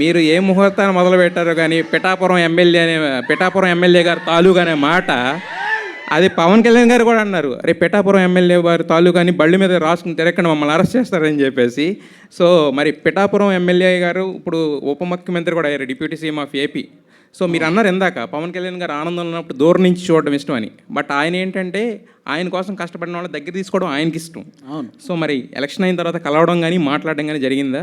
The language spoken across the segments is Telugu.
మీరు ఏ ముహూర్తాన్ని మొదలు పెట్టారో కానీ పిఠాపురం ఎమ్మెల్యే అనే పిఠాపురం ఎమ్మెల్యే గారు తాలూకు అనే మాట అది పవన్ కళ్యాణ్ గారు కూడా అన్నారు. అరే పిఠాపురం ఎమ్మెల్యే వారి తాలూకు అని బళ్ళి మీద రాసుకుని తిరగకుండా మమ్మల్ని అరెస్ట్ చేస్తారని చెప్పేసి. సో మరి పిఠాపురం ఎమ్మెల్యే గారు ఇప్పుడు ఉప ముఖ్యమంత్రి కూడా అయ్యారు deputy CM of AP. So మీరు అన్నారు ఇందాక పవన్ కళ్యాణ్ గారు ఆనందంలో ఉన్నప్పుడు దూరం నుంచి చూడడం ఇష్టం అని. బట్ ఆయన ఏంటంటే ఆయన కోసం కష్టపడిన వాళ్ళ దగ్గర తీసుకోవడం ఆయనకి ఇష్టం. సో మరి ఎలక్షన్ అయిన తర్వాత కలవడం కానీ మాట్లాడడం కానీ జరిగిందా?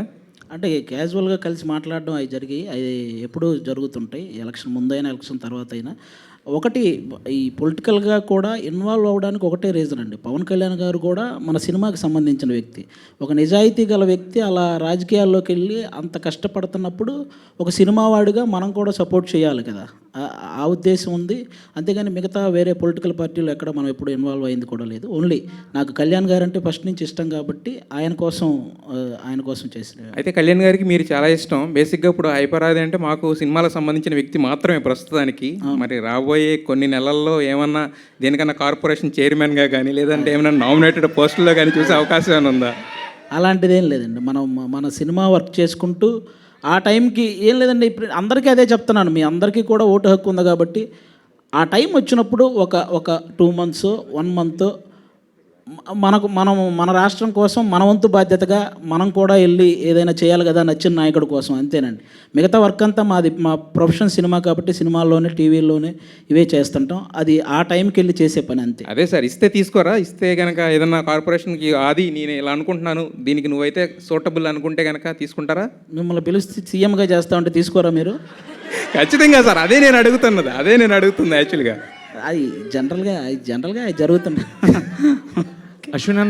అంటే క్యాజువల్గా కలిసి మాట్లాడడం అవి జరిగి అవి ఎప్పుడూ జరుగుతుంటాయి. ఎలక్షన్ ముందైనా ఎలక్షన్ తర్వాత అయినా ఒకటి ఈ పొలిటికల్గా కూడా ఇన్వాల్వ్ అవ్వడానికి ఒకటే రీజన్ అండి. పవన్ కళ్యాణ్ గారు కూడా మన సినిమాకి సంబంధించిన వ్యక్తి. ఒక నిజాయితీ గల వ్యక్తి అలా రాజకీయాల్లోకి వెళ్ళి అంత కష్టపడుతున్నప్పుడు ఒక సినిమా వాడిగా మనం కూడా సపోర్ట్ చేయాలి కదా. ఆ- ఉద్దేశం ఉంది. అంతేగాని మిగతా వేరే పొలిటికల్ పార్టీలు ఎక్కడ మనం ఎప్పుడు ఇన్వాల్వ్ అయింది కూడా లేదు. ఓన్లీ నాకు కళ్యాణ్ గారు అంటే ఫస్ట్ నుంచి ఇష్టం కాబట్టి ఆయన కోసం ఆయన కోసం చేసిన అయితే కళ్యాణ్ గారికి మీరు చాలా ఇష్టం. బేసిక్గా ఇప్పుడు హైపరాది అంటే మాకు సినిమాలకు సంబంధించిన వ్యక్తి మాత్రమే ప్రస్తుతానికి. మరి రాబోయే కొన్ని నెలల్లో ఏమన్నా దేనికన్నా కార్పొరేషన్ చైర్మన్గా కానీ లేదంటే ఏమైనా నామినేటెడ్ పోస్టుల్లో కానీ చూసే అవకాశం ఏమైనా ఉందా? అలాంటిదేం లేదండి. మనం మన సినిమా వర్క్ చేసుకుంటూ ఆ టైంకి ఏం లేదండి. ఇప్పుడు అందరికీ అదే చెప్తున్నాను. మీ అందరికీ కూడా ఓటు హక్కు ఉంది కాబట్టి ఆ టైం వచ్చినప్పుడు ఒక ఒక టూ మంత్స్ వన్ మంత్ మనకు మనం మన రాష్ట్రం కోసం మన వంతు బాధ్యతగా మనం కూడా వెళ్ళి ఏదైనా చేయాలి కదా నచ్చిన నాయకుడి కోసం అంతేనండి. మిగతా వర్క్ అంతా మాది మా ప్రొఫెషన్ సినిమా కాబట్టి సినిమాల్లోనే టీవీల్లోనే ఇవే చేస్తుంటాం. అది ఆ టైంకి వెళ్ళి చేసే పని అంతే. అదే సార్ ఇస్తే తీసుకోరా? ఇస్తే కనుక ఏదన్నా కార్పొరేషన్కి అది నేను ఇలా అనుకుంటున్నాను దీనికి నువ్వైతే సూటబుల్ అనుకుంటే కనుక తీసుకుంటారా? మిమ్మల్ని పిలిస్తే సీఎంగా చేస్తా ఉంటే తీసుకోరా మీరు? ఖచ్చితంగా సార్ అదే నేను అడుగుతున్నది అదే నేను అడుగుతుంది యాక్చువల్గా. అది జనరల్గా జనరల్గా అది జరుగుతుంది అశ్విన్ అన్న.